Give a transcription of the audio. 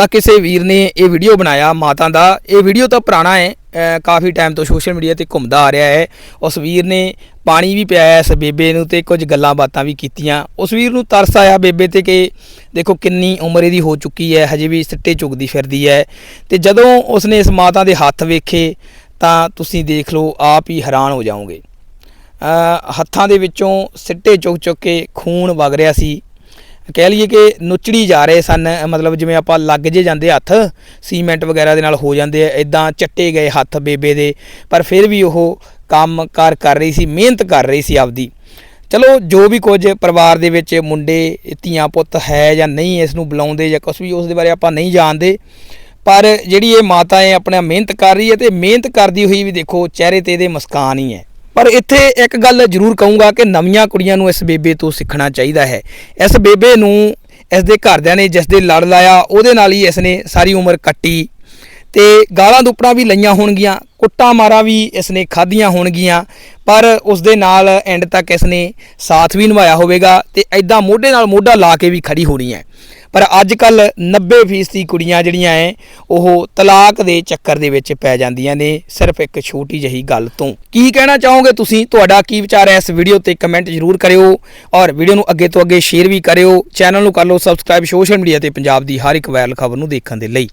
ਤਾਂ ਕਿਸੇ ਵੀਰ ਨੇ ਇਹ ਵੀਡੀਓ ਬਣਾਇਆ ਮਾਤਾ ਦਾ। ਇਹ ਵੀਡੀਓ ਤਾਂ ਪੁਰਾਣਾ ਹੈ ਕਾਫੀ ਟਾਈਮ ਤੋਂ ਸੋਸ਼ਲ ਮੀਡੀਆ ਤੇ ਘੁੰਮਦਾ ਆ ਰਿਹਾ ਹੈ। ਉਸ ਵੀਰ ਨੇ ਪਾਣੀ ਵੀ ਪਿਆਇਆ ਇਸ ਬੇਬੇ ਨੂੰ ਤੇ ਕੁਝ ਗੱਲਾਂ ਬਾਤਾਂ ਵੀ ਕੀਤੀਆਂ। ਉਸ ਵੀਰ ਨੂੰ ਤਰਸ ਆਇਆ ਬੇਬੇ ਤੇ ਕਿ ਦੇਖੋ ਕਿੰਨੀ ਉਮਰ ਇਹਦੀ ਹੋ ਚੁੱਕੀ ਹੈ, ਹਜੇ ਵੀ ਸਿੱਟੇ ਚੁਗਦੀ ਫਿਰਦੀ ਹੈ। ਤੇ ਜਦੋਂ ਉਸਨੇ ਇਸ ਮਾਤਾ ਦੇ ਹੱਥ ਵੇਖੇ, ਤਾਂ ਤੁਸੀਂ ਦੇਖ ਲਓ, ਆਪ ਹੀ ਹੈਰਾਨ ਹੋ ਜਾਓਗੇ। ਹੱਥਾਂ ਦੇ ਵਿੱਚੋਂ ਸਿੱਟੇ ਚੁੱਕ ਚੁੱਕ ਕੇ ਖੂਨ ਵਗ ਰਿਹਾ ਸੀ। ਕਹਿ ਲਈਏ ਕਿ ਨੁਚੜੀ ਜਾ ਰਹੇ ਸਨ, ਮਤਲਬ ਜਿਵੇਂ ਆਪਾਂ ਲੱਗ ਜੇ ਜਾਂਦੇ ਹੱਥ, ਸੀਮੈਂਟ ਵਗੈਰਾ ਦੇ ਨਾਲ ਹੋ ਜਾਂਦੇ ਆ ਇਦਾਂ ਚੱਟੇ ਗਏ ਹੱਥ ਬੇਬੇ ਦੇ, ਪਰ ਫਿਰ ਵੀ ਉਹ ਕੰਮ ਕਾਰ ਕਰ ਰਹੀ ਸੀ, ਮਿਹਨਤ ਕਰ ਰਹੀ ਸੀ ਆਪਦੀ। ਚਲੋ, ਜੋ ਵੀ ਕੁਝ ਪਰਿਵਾਰ ਦੇ ਵਿੱਚ ਮੁੰਡੇ, ਧੀਆਂ ਪੁੱਤ ਹੈ ਜਾਂ ਨਹੀਂ, ਇਸ ਨੂੰ ਬੁਲਾਉਂਦੇ ਜਾਂ ਕੁਝ ਵੀ, ਉਸ ਦੇ ਬਾਰੇ ਆਪਾਂ ਨਹੀਂ ਜਾਣਦੇ। ਪਰ ਜਿਹੜੀ ਇਹ ਮਾਤਾ ਹੈ, ਆਪਣਾ ਮਿਹਨਤ ਕਰ ਰਹੀ ਹੈ ਤੇ ਮਿਹਨਤ ਕਰਦੀ ਹੋਈ ਵੀ ਦੇਖੋ, ਚਿਹਰੇ ਤੇ ਇਹਦੇ ਮੁਸਕਾਨ ਹੀ ਹੈ। ਪਰ ਇੱਥੇ ਇੱਕ ਗੱਲ ਜ਼ਰੂਰ ਕਹੂੰਗਾ ਕਿ ਨਵੀਆਂ ਕੁੜੀਆਂ ਨੂੰ ਇਸ ਬੇਬੇ ਤੋਂ ਸਿੱਖਣਾ ਚਾਹੀਦਾ ਹੈ। ਇਸ ਬੇਬੇ ਨੂੰ ਇਸ ਦੇ ਘਰਦਿਆਂ ਨੇ ਜਿਸ ਦੇ ਲੜ ਲਾਇਆ, ਉਹਦੇ ਨਾਲ ਹੀ ਇਸ ਨੇ ਸਾਰੀ ਉਮਰ ਕੱਟੀ ਤੇ ਗਾਲਾਂ ਦੁੱਪੜਾਂ ਵੀ ਲਈਆਂ ਹੋਣਗੀਆਂ, ਕੁੱਟਾਂ ਮਾਰਾਂ ਵੀ ਇਸ ਨੇ ਖਾਧੀਆਂ ਹੋਣਗੀਆਂ, ਪਰ ਉਸ ਦੇ ਨਾਲ ਐਂਡ ਤੱਕ ਇਸ ਨੇ ਸਾਥ ਵੀ ਨਿਭਾਇਆ ਹੋਵੇਗਾ ਤੇ ਐਦਾਂ ਮੋਢੇ ਨਾਲ ਮੋਢਾ ਲਾ ਕੇ ਵੀ ਖੜੀ ਹੋਣੀ ਹੈ। ਪਰ ਅੱਜ ਕੱਲ 90% ਕੁੜੀਆਂ ਜਿਹੜੀਆਂ ਐ, ਉਹ ਤਲਾਕ ਦੇ ਚੱਕਰ ਦੇ ਵਿੱਚ ਪੈ ਜਾਂਦੀਆਂ ਨੇ, ਸਿਰਫ ਇੱਕ ਛੋਟੀ ਜਿਹੀ ਗੱਲ ਤੋਂ। ਕੀ ਕਹਿਣਾ ਚਾਹੋਗੇ ਤੁਸੀਂ? ਤੁਹਾਡਾ ਕੀ ਵਿਚਾਰ ਹੈ ਇਸ ਵੀਡੀਓ ਤੇ ਕਮੈਂਟ ਜ਼ਰੂਰ ਕਰਿਓ ਔਰ ਵੀਡੀਓ ਨੂੰ ਅੱਗੇ ਤੋਂ ਅੱਗੇ ਸ਼ੇਅਰ ਵੀ ਕਰਿਓ। ਚੈਨਲ ਨੂੰ ਕਰ ਲਓ ਸਬਸਕ੍ਰਾਈਬ ਸੋਸ਼ਲ ਮੀਡੀਆ ਤੇ ਪੰਜਾਬ ਦੀ ਹਰ ਇੱਕ ਵਾਇਰਲ ਖਬਰ ਨੂੰ ਦੇਖਣ ਦੇ ਲਈ।